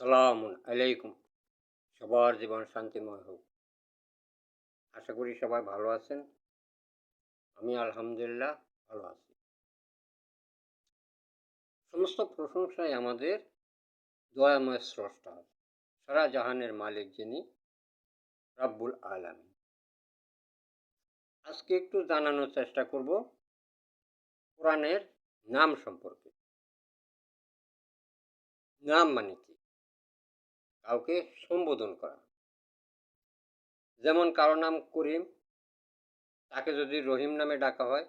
সালামুন আলাইকুম। সবার জীবন শান্তিময় হোক। আশা করি সবাই ভালো আছেন। আমি আলহামদুলিল্লাহ ভালো আছি। সমস্ত প্রশংসায় আমাদের দয়াময় স্রষ্টা, সারা জাহানের মালিক যিনি রাব্বুল আলম আজকে একটু জানানোর চেষ্টা করব কোরআনের নাম সম্পর্কে। নাম মানে কি? কাউকে সম্বোধন করা। যেমন কারও নাম করিম, তাকে যদি রহিম নামে ডাকা হয়,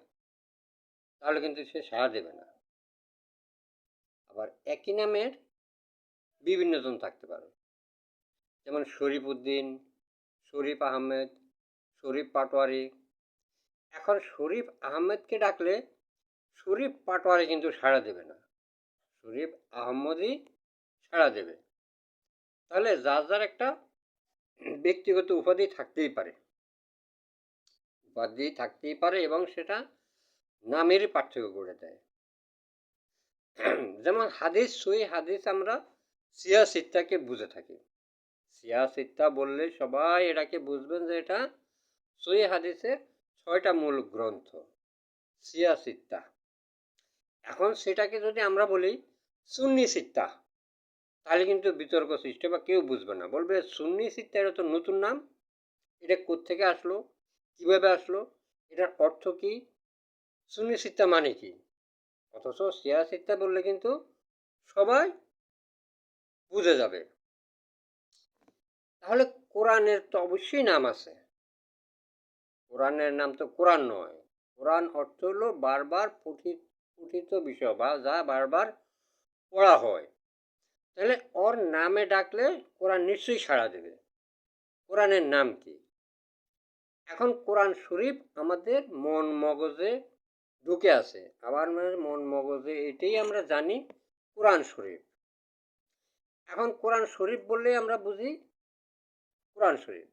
তাহলে কিন্তু সে সাড়া দেবে না। আবার একই নামের বিভিন্ন জন থাকতে পারে। যেমন শরীফ উদ্দিন, শরীফ আহমেদ, শরীফ পাটোয়ারি। এখন শরীফ আহমেদকে ডাকলে শরীফ পাটোয়ারি কিন্তু সাড়া দেবে না। শরীফ আহমদই সাড়া দেবে। তাহলে যার যার একটা ব্যক্তিগত উপাধি থাকতেই পারে। উপাধি থাকতেই পারে এবং সেটা নামেরই পার্থক্য করে দেয়। যেমন হাদিস সই হাদিস আমরা সিয়া সিত্তাকে বুঝে থাকি। সিয়া সিত্তা বললে সবাই এটাকে বুঝবেন যে এটা সই হাদিসের ছয়টা মূল গ্রন্থ, সিয়া সিত্তা। এখন সেটাকে যদি আমরা বলি সুন্নি সিত্তা তাহলে কিন্তু বিতর্ক সৃষ্টি বা কেউ বুঝবে না। বলবে, সুন্নি সিত্তা এটা তো নতুন নাম? এটা কোত্থেকে আসলো? কীভাবে আসলো? এটার অর্থ কি? সুন্নি সিত্তা মানে কি? অথচ সিয়া সিত্তা বললে কিন্তু সবাই বুঝে যাবে। তাহলে কোরআনের তো অবশ্যই নাম আছে। কোরআনের নাম তো কোরআন নয়। কোরআন অর্থ হলো বারবার পঠিত পঠিত বিষয় বা যা বারবার পড়া হয়। তাহলে ওর নামে ডাকলে কোরআন নিশ্চয়ই সাড়া দেবে। কোরআনের নাম কি? এখন কোরআন শরীফ আমাদের মন মগজে ঢুকে আছে। আবার আমাদের মন মগজে এটাই আমরা জানি কোরআন শরীফ। এখন কোরআন শরীফ বললে আমরা বুঝি কোরআন শরীফ।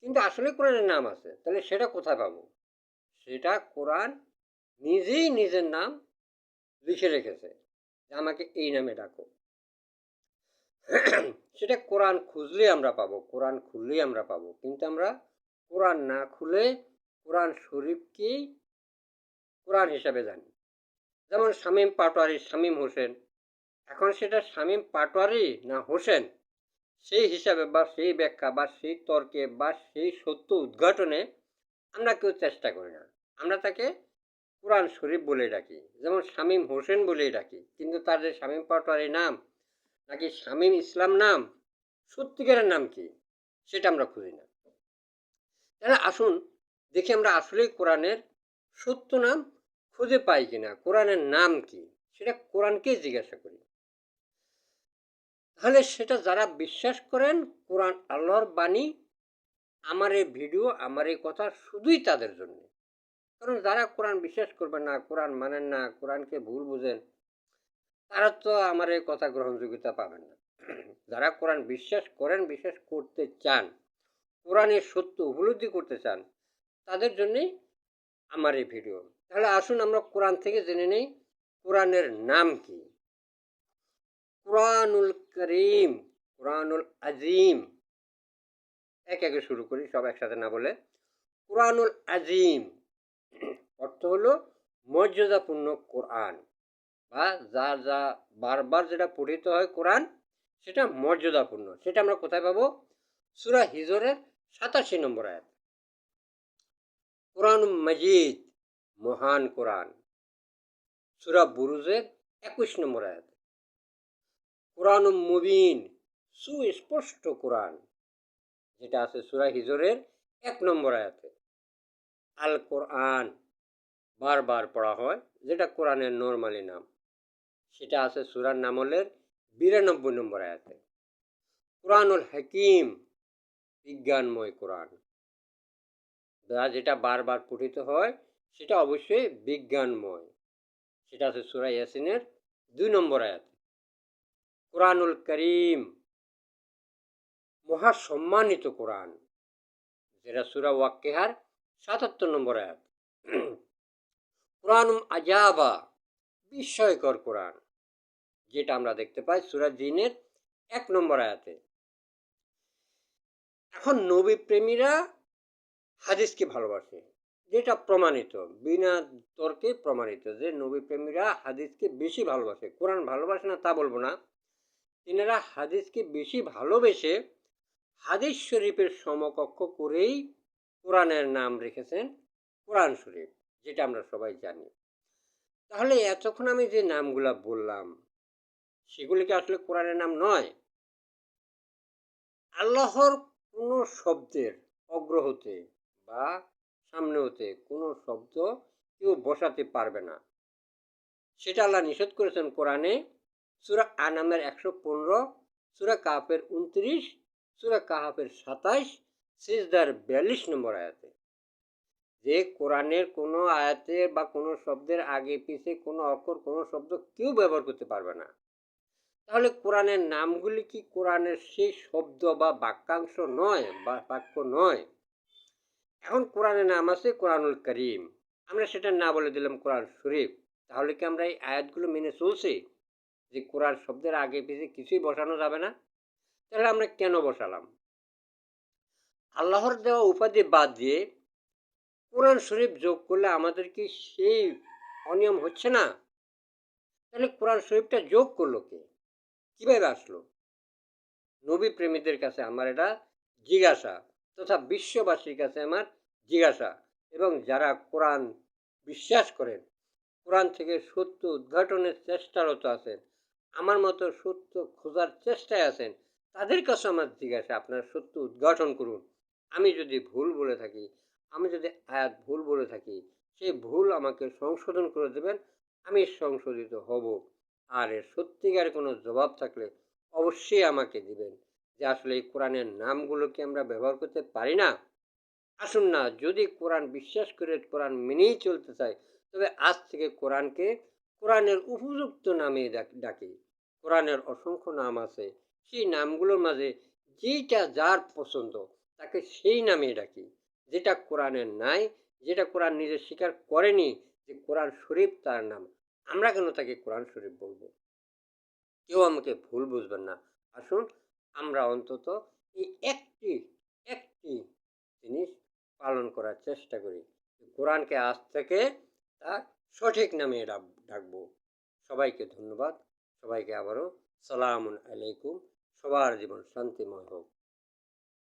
কিন্তু আসলে কোরআনের নাম আছে, তাহলে সেটা কোথায় পাবো? সেটা কোরআন নিজেই নিজের নাম লিখে রেখেছে। আমাকে এই নামে ডাকো। সেটা কোরআন খুঁজলে আমরা পাবো, কোরআন খুললেই আমরা পাবো। কিন্তু আমরা কোরআন না খুলে কোরআন শরীফকেই কোরআন হিসাবে জানি। যেমন শামীম পাটোয়ারি, শামীম হোসেন। এখন সেটা শামীম পাটোয়ারি না হোসেন? সেই হিসাবে বা সেই ব্যাখ্যা বা সেই তর্কে বা সেই সত্য উদ্ঘাটনে আমরা কেউ চেষ্টা করি না। আমরা তাকে কোরআন শরীফ বলে ডাকি। যেমন শামীম হোসেন বলেই ডাকি, কিন্তু তার যে শামীম পাটোয়ারি নাম, নাকি শামীম ইসলাম নাম, সত্যিকারের নাম কি, সেটা আমরা খুঁজি না। তাহলে আসুন, দেখি আমরা আসলেই কোরআনের সত্য নাম খুঁজে পাই কিনা, কোরআনের নাম কি, সেটা কোরআনকে জিজ্ঞাসা করি। তাহলে সেটা যারা বিশ্বাস করেন, কোরআন আল্লাহর বাণী, আমার এই ভিডিও, আমার এই কথা শুধুই তাদের জন্য। কারণ যারা কোরআন বিশ্বাস করবেন না, কোরআন মানেন না, কোরআনকে ভুল বুঝেন, তারা তো আমার এই কথা গ্রহণযোগ্যতা পাবেন না। যারা কোরআন বিশ্বাস করেন, বিশ্বাস করতে চান, কোরআনের সত্য উপলব্ধি করতে চান, তাদের জন্যই আমার এই ভিডিও। তাহলে আসুন আমরা কোরআন থেকে জেনে নেই, কোরআনের নাম কি? কোরআনুল করিম, কোরআনুল আজিম। এক একে শুরু করি, সব একসাথে না বলে। কোরআনুল আজিম। অর্থ হলো মর্যাদাপূর্ণ কোরআন বা যা যা বারবার যেটা পঠিত হয় কোরআন, সেটা মর্যাদাপূর্ণ। সেটা আমরা কোথায় পাবো? সুরা হিজরের সাতাশি নম্বর আয়াত। কোরআন মজিদ, মহান কোরআন। সুরা বুরুজের একুশ নম্বর আয়াত। কোরআন মুবিন, সুস্পষ্ট কোরআন, যেটা আছে সুরা হিজরের এক নম্বর আয়াতে। আল কোরআন বারবার পড়া হয়, যেটা কোরআনের নর্মালি নাম। সেটা আছে সুরার নামলের বিরানব্বই নম্বর আয়াতে। কোরআনুল হাকিম, বিজ্ঞানময় কোরআন। যেটা বারবার পঠিত হয়, সেটা অবশ্যই বিজ্ঞানময়। সেটা আছে সুরা ইয়াসিনের দুই নম্বর আয়াতে। কোরআনুল করিম মহাসম্মানিত কোরআন, যেটা সুরা ওয়াক্কেহার সাতাত্তর নম্বর আয়াত। কোরআন আজাবা, বিস্ময়কর কোরআন, যেটা আমরা দেখতে পাই সুরাজ জিনের এক নম্বর আয়াতে। এখন নবী প্রেমীরা হাদিসকে ভালোবাসে, যেটা প্রমাণিত, বিনা তর্কে প্রমাণিত যে নবী প্রেমীরা হাদিসকে বেশি ভালোবাসে। কোরআন ভালোবাসে না তা বলব না। তিনারা হাদিসকে বেশি ভালোবেসে হাদিস শরীফের সমকক্ষ করেই কোরআনের নাম রেখেছেন কোরআন শরীফ। যেটা আমরা সবাই জানি। তাহলে এতক্ষণ আমি যে নামগুলা বললাম সেগুলি কি আসলে কোরআনের নাম নয়। আল্লাহর কোনো শব্দের অগ্রহতে বা সামনে হতে কোনো শব্দ কেউ বসাতে পারবে না। সেটা আল্লাহ নিষেধ করেছেন কোরআনে। সুরা আনামের একশো পনেরো, সুরা কাহাফের উনত্রিশ সুরা কাহাফের সাতাইশ, সিজদার বিয়াল্লিশ নম্বর আয়াতে। যে কোরআনের কোনো আয়াতে বা কোনো শব্দের আগে পিছে কোনো অক্ষর, কোনো শব্দ কেউ ব্যবহার করতে পারবে না। তাহলে কোরআনের নামগুলি কি কোরআনের সেই শব্দ বা বাক্যাংশ নয় বা বাক্য নয়? এখন কোরআনের নাম আছে কোরআনুল করিম। আমরা সেটা না বলে দিলাম কোরআন শরীফ। তাহলে কি আমরা এই আয়াতগুলো মেনে চলছি? যে কোরআন শব্দের আগে পিছে কিছুই বসানো যাবে না? তাহলে আমরা কেন বসালাম? আল্লাহর দেওয়া উপাধি বাদ দিয়ে কোরআন শরীফ যোগ করলে আমাদের কি সেই অনিয়ম হচ্ছে না? তাহলে কোরআন শরীফটা যোগ করল কে? কীভাবে আসলো? নবী প্রেমীদের কাছে আমার এটা জিজ্ঞাসা তথা বিশ্ববাসীর কাছে আমার জিজ্ঞাসা এবং যারা কোরআন বিশ্বাস করেন, কোরআন থেকে সত্য উদ্ঘাটনের চেষ্টারত আছেন, আমার মতো সত্য খোঁজার চেষ্টায় আছেন, তাদের কাছে আমার জিজ্ঞাসা, আপনার সত্য উদ্ঘাটন করুন। আমি যদি ভুল বলে থাকি আমি যদি আয়াত ভুল বলে থাকি, সেই ভুল আমাকে সংশোধন করে দেবেন, আমি সংশোধিত হব। আর এর সত্যিকার কোনো জবাব থাকলে অবশ্যই আমাকে দিবেন যে আসলে এই কোরআনের নামগুলো কি আমরা ব্যবহার করতে পারি না? আসুন না, যদি কোরআন বিশ্বাস করে কোরআন মেনেই চলতে চাই, তবে আজ থেকে কোরআনকে কোরআনের উপযুক্ত নামে ডাকি। কোরআনের অসংখ্য নাম আছে, সেই নামগুলোর মাঝে যেইটা যার পছন্দ, তাকে সেই নামে ডাকি। যেটা কোরআনের নাই, যেটা কোরআন নিজে স্বীকার করেনি যে কোরআন শরীফ তার নাম। আমরা কেন তাকে কোরআন শরীফ বলব? কেউ আমাকে ভুল বুঝবেন না। আসুন, আমরা অন্তত এই একটি একটি জিনিস পালন করার চেষ্টা করি কোরআনকে আজ থেকে তার সঠিক নামে ডাকবো। সবাইকে ধন্যবাদ। সবাইকে আবারও সালাম আলাইকুম। সবার জীবন শান্তিময় হোক।